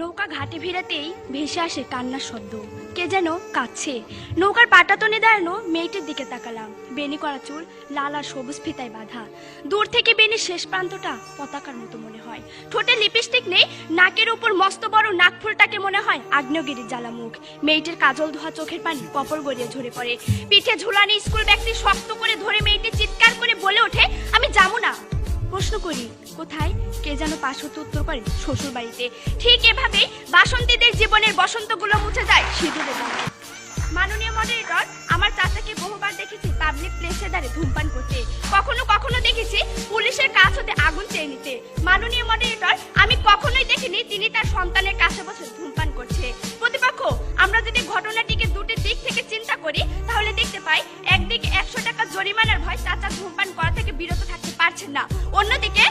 নৌকা ঘাটে ভিড়াতেই ভেসে আসে কান্নার শব্দ। কে যেন কাচ্ছে নৌকার পাটাতনে দাঁড়ানো মেয়েটির দিকে তাকালাম। বেনি করা চুল লাল আর সবুজ ফিতায় বাঁধা। দূর থেকে বেনির শেষ প্রান্তটা পতাকার মতো মনে হয়। ঠোঁটে লিপস্টিক নেই, নাকের উপর মস্ত বড় নাকফুলটাকে মনে হয় আগ্নেয়গিরির জ্বালা মুখ। মেয়েটির কাজল ধোয়া চোখের পানি কপর গড়িয়ে ঝরে পড়ে। পিঠে ঝুলানি স্কুল ব্যাগটি শক্ত করে ধরে মেয়েটি চিৎকার করে বলে ওঠে, আমি যাব না। প্রশ্ন করি, কোথায়? কে যেন পাশত উত্তর করে শ্বশুর বাড়িতে ঠিক এভাবে বাসন্তীদের জীবনের বসন্তগুলো মুছে যায় সিঁদুরে দাঁড়ে মাননীয় মডারেটর আমার চাচাকে বহুবার দেখেছি পাবলিক প্লেসে দাঁড়িয়ে ধূমপান করতে। কখনো কখনো দেখেছি পুলিশের কাছ হতে আগুন চেয়ে নিতে। মাননীয় মডারেটর আমি কখনোই দেখিনি তিনি তার সন্তানের কাছে বসে ধূমপান করছে। প্রতিপক্ষ, আমরা যদি ঘটনাটিকে দুটি দিক থেকে চিন্তা করি, তাহলে দেখতে পাই একদিকে একশো টাকা জরিমানার ভয় চাচা ধূমপান করা থেকে বিরত থাকতে পারছেন না। অন্যদিকে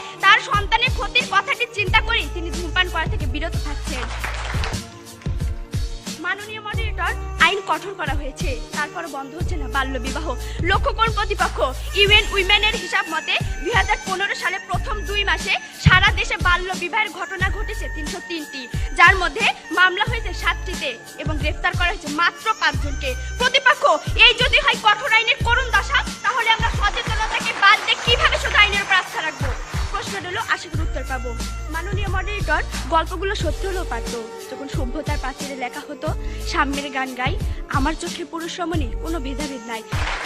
আইন কঠোর করা হয়েছে। তারপর বন্ধ হচ্ছে না বাল্য বিবাহ। লক্ষ্য কোন প্রতিপক্ষ ইউএন উইমেনের হিসাব মতে দুই সালে প্রথম দুই মাসে সারা দেশে বাল্য বিবাহের ঘটনা ঘটেছে তিনশো তিনটি। যার মধ্যে মামলা হয়েছে সাতটিতে এবং গ্রেফতার করা হয়েছে মাত্র পাঁচজনকে। প্রতিপক্ষ, এই যদি হয় কঠোর আইনের করুণ দশা করি উত্তর পাবো। মাননীয় মডারেটর গল্পগুলো সত্যি হলেও পারতো। যখন সভ্যতার প্রাচীরে লেখা হতো সাম্যের গান গাই, আমার চোখে পুরুষ রমণীর কোনো ভেদাভেদ নাই।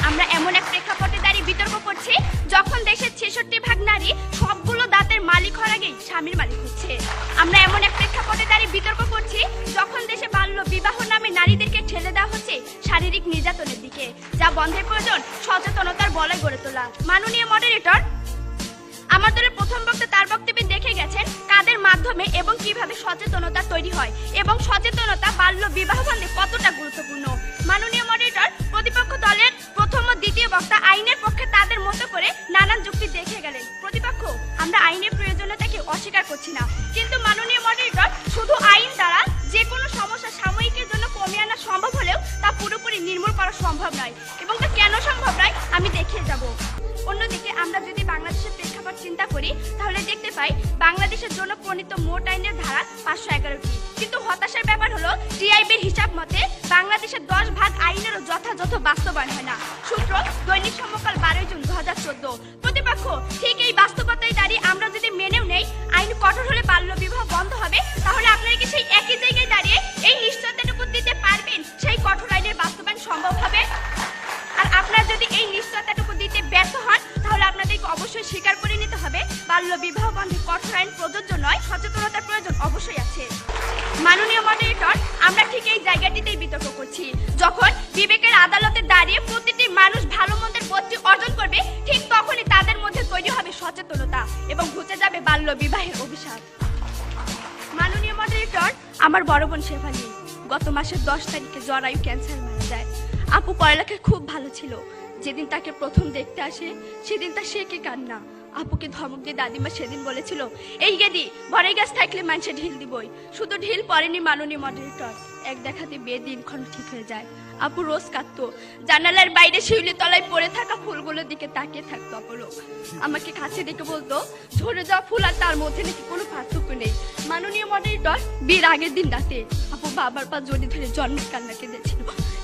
আমরা এমন এক প্রেক্ষাপটে দাঁড়িয়ে বিতর্ক করছি, যখন দেশের ছেষট্টি ভাগ নারী সবগুলো দাঁতের মালিক হওয়ার আগেই স্বামীর মালিক হচ্ছে। আমরা এমন এক প্রেক্ষাপটে দাঁড়িয়ে বিতর্ক করছি, যখন দেশে বাল্য বিবাহ নামে নারীদেরকে ঠেলে দেওয়া হচ্ছে শারীরিক নির্যাতনের দিকে, যা বন্ধের প্রয়োজন সচেতনতার বলয় গড়ে তোলা। মাননীয় মডারেটর আমার দলের প্রথম বক্তা তার বক্তব্যে দেখে গেছেন কাদের মাধ্যমে এবং কীভাবে সচেতনতা তৈরি হয় এবং সচেতনতা বাল্য বিবাহ বন্ধে কতটা গুরুত্বপূর্ণ? মাননীয় মডারেটর প্রতিপক্ষ দলের প্রথম ও দ্বিতীয় বক্তা আইনের পক্ষে তাদের মতো করে নানান যুক্তি দেখে গেলেন। প্রতিপক্ষ, আমরা আইনের প্রয়োজনীয়তাকে অস্বীকার করছি না। কিন্তু মাননীয় মডারেটর শুধু আইন দ্বারা যে কোনো সমস্যা সাময়িকের জন্য কমিয়ে আনা সম্ভব হলেও তা পুরোপুরি নির্মূল করা সম্ভব নয় এবং তা কেন সম্ভব নয় আমি দেখিয়ে যাব। অন্যদিকে আমরা যদি করি, তাহলে দেখতে পাই বাংলাদেশের জন্য প্রণীত মোট আইনের ধারা পাঁচশো এগারোটি। কিন্তু হতাশার ব্যাপার হলো, টিআইবির হিসাব মতে বাংলাদেশের দশ ভাগ আইনেরও যথাযথ বাস্তবায়ন হয় না। সূত্র দৈনিক সমকাল বারোই জুন দু প্রতিপক্ষ, ঠিক এই বাস্তবতায় বিবাহ বন্ধে কঠোর আইন প্রযোজ্য নয়, সচেতনতার প্রয়োজন অবশ্যই আছে। মাননীয় মডারেটর আমরা ঠিক এই জায়গাটিতেই বিতর্ক করছি। যখন বিবেকের আদালতে দাঁড়িয়ে প্রতিটি মানুষ ভালো মন্দের বোধটি অর্জন করবে, ঠিক তখনই তাদের মধ্যে তৈরি হবে সচেতনতা এবং ঘুচে যাবে বাল্য বিবাহের অভিশাপ। মাননীয় মডারেটর আমার বড় বোন শেফালি, গত মাসের দশ তারিখে জরায়ু ক্যান্সার মারা যায়। আপু পড়ালেখায় খুব ভালো ছিল। যেদিন তাকে প্রথম দেখতে আসে, সেদিন তার সে কে কান্না। আপুকে ধমক দিয়ে দাদিমা সেদিন বলেছিল, এই গেদি বড়াই গাছ থাকলে মানুষে ঢিল দিবই। শুধু ঢিল পড়েনি মাননীয় মডারেটর এক দেখাতে বিয়ে দিনক্ষণ ঠিক হয়ে যায়। আপু রোজ কাঁদতো। জানালার বাইরে শিউলি তলায় পড়ে থাকা ফুলগুলোর দিকে তাকিয়ে থাকতো অপলক আমাকে কাছে ডেকে বলতো, ঝরে যাওয়া ফুল আর তার মধ্যে নাকি কোনো পার্থক্য নেই। মাননীয় মডারেটর বিয়ের আগের দিন রাতে আপু বাবার পা জড়িয়ে ধরে জন্মের কান্না কেঁদেছিল।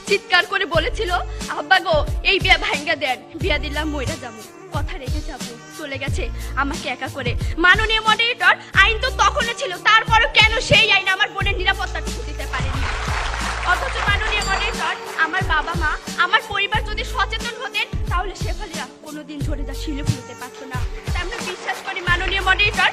চিৎকার করে বলেছিল, আব্বা গো, এই বিয়া ভাঙ্গা দেন, বিয়া দিলাম মইরা যাব কথা রেখে যাব। চলে গেছে আমাকে একা করে। মাননীয় মডারেটর আইন তো তখনও ছিল, তারপরও কেন সেই আইন আমার বোনের নিরাপত্তা দিতে পারেনি? অথচ মাননীয় মডারেটর আমার বাবা মা, আমার পরিবার যদি সচেতন হতেন, তাহলে শেফালিরা কোনোদিন ঝরে যা শিলে ফুলতে পারতো না। তাই আমরা বিশ্বাস করি মাননীয় মডারেটর